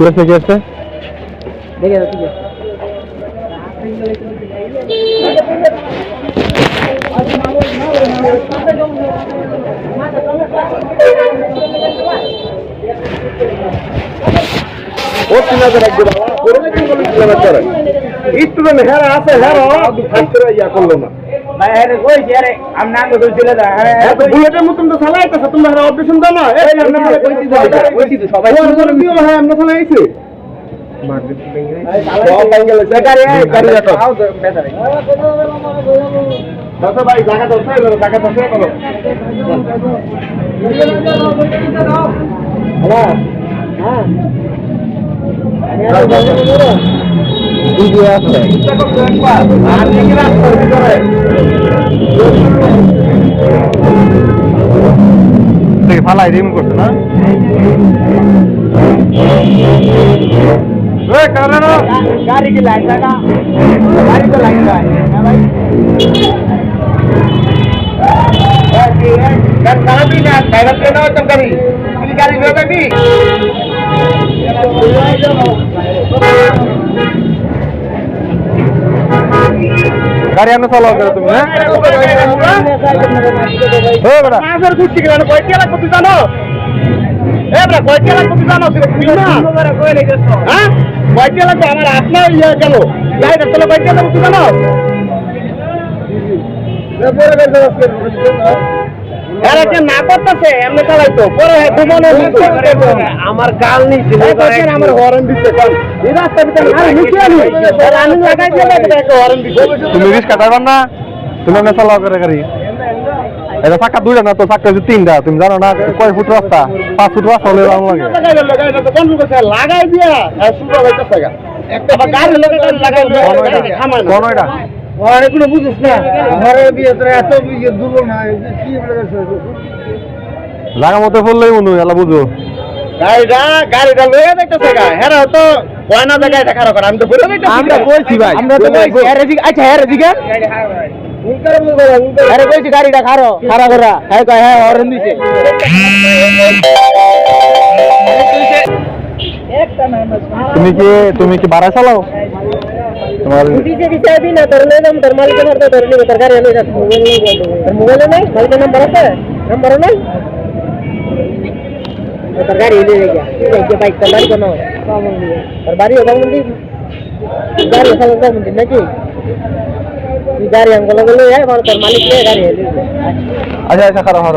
কি আছে কি আছে দেখে যাও ঠিক আছে। ও তিন হাজার একজন বলে তিন হাজার করে একটু তো হেরা আছে করে ইয়া করল না। ভাই আরে কই যে আরে আমি না তো দিলে দা বুলেটের মতন তো চালাইতেছে তোমরা অপারেশন দাও না সবাই হ্যাঁ আমরা চালাই দাদা ভাই জায়গা তো জায়গা তো হ্যাঁ। হ্যাঁ ভিডিও আছে ফালাই রিম করছে না গাড়ি কি লাইন লাগা গাড়ি তো লাইন যায় ভাই kan kalau bina saya kena macam kami ini kali berapa ni গাড়ি আনো চালাও করে তুমি হ্যাঁ? বেটা। মাছের গুষ্টি কেন কয়টি লাগবে তুই জানো? এ বেটা কয়টি লাগবে তুই জানো? তুই না হ্যাঁ? কয়টি লাগবে আমার আপনার ইয়ে গেল তাহলে লাগবে তুই জানো? এরা যে না করতেছে এমনি চালাইতো। পরে ঘুমানো আমার গাল নিচ্ছে আমার হরেন দিচ্ছে এই রাস্তা ভিতরে আরে নিচে আনি লাগাই দিয়ে একটা হরেন দিচ্ছে তুমি রিস্ক কাটাবার না? তুমি চালাও করে গাড়ি। এটা চাকা দুইটা না তো চাকা হচ্ছে তিনটা। তুমি জানো না কয় ফুট রাস্তা? পাঁচ ফুট রাস্তা হলে লাগে। লাগাই দিয়া। একটা গাড়ি লাগাই লাগাই और এগুলো বুঝিস না। ঘরের বিয়ে তোর এত বিয়ে দুর্বল না কি মতো পড়লেই মনে হয় বুঝো। গাড়িটা গাড়িটা গা। হেরা তো কয়না জায়গায় দেখা রাখার আমি তো বলে আমরা কইছি ভাই আমরা তো কইছি আরে আচ্ছা হ্যাঁ আরে কইছি গাড়িটা খারো খারা করা। হ্যাঁ কয় হ্যাঁ হরেন দিছে। তুমি কি তুমি কি ভাড়া চালাও? ಬಿಜೆಪಿ ಚಾಬಿ ನಾ ತರಲೇ ನಮ್ಮ ಧರ್ಮಾಲಿಕೆ ಮಾಡ್ತಾ ತರಲಿ ತರಕಾರಿ ಎಲ್ಲ ಇದೆ ಮೊಬೈಲ್ ಮೊಬೈಲ್ ಮಾಲಿಕೆ ನಮ್ಮ ಬರತ್ತೆ ನಮ್ಮ ಬರೋಣ ತರಕಾರಿ ಇದೆ ಈಗ ಬೈಕ್ ತರಕಾರಿ ಬನ್ನೋ ತರಕಾರಿ ಹೋಗೋ ಮುಂದೆ ಗಾರಿ ಹೊಸ ಹೋಗೋ ಮುಂದೆ ನಾಕಿ ಈ ಗಾರಿ ಹಂಗೊಳಗಲ್ಲೂ ಏ ಮಾಡ್ತಾರೆ ಮಾಲಿಕೆ ಗಾರಿ ಅದೇ ಆಯ್ತಾ ಖರ ಹೊರ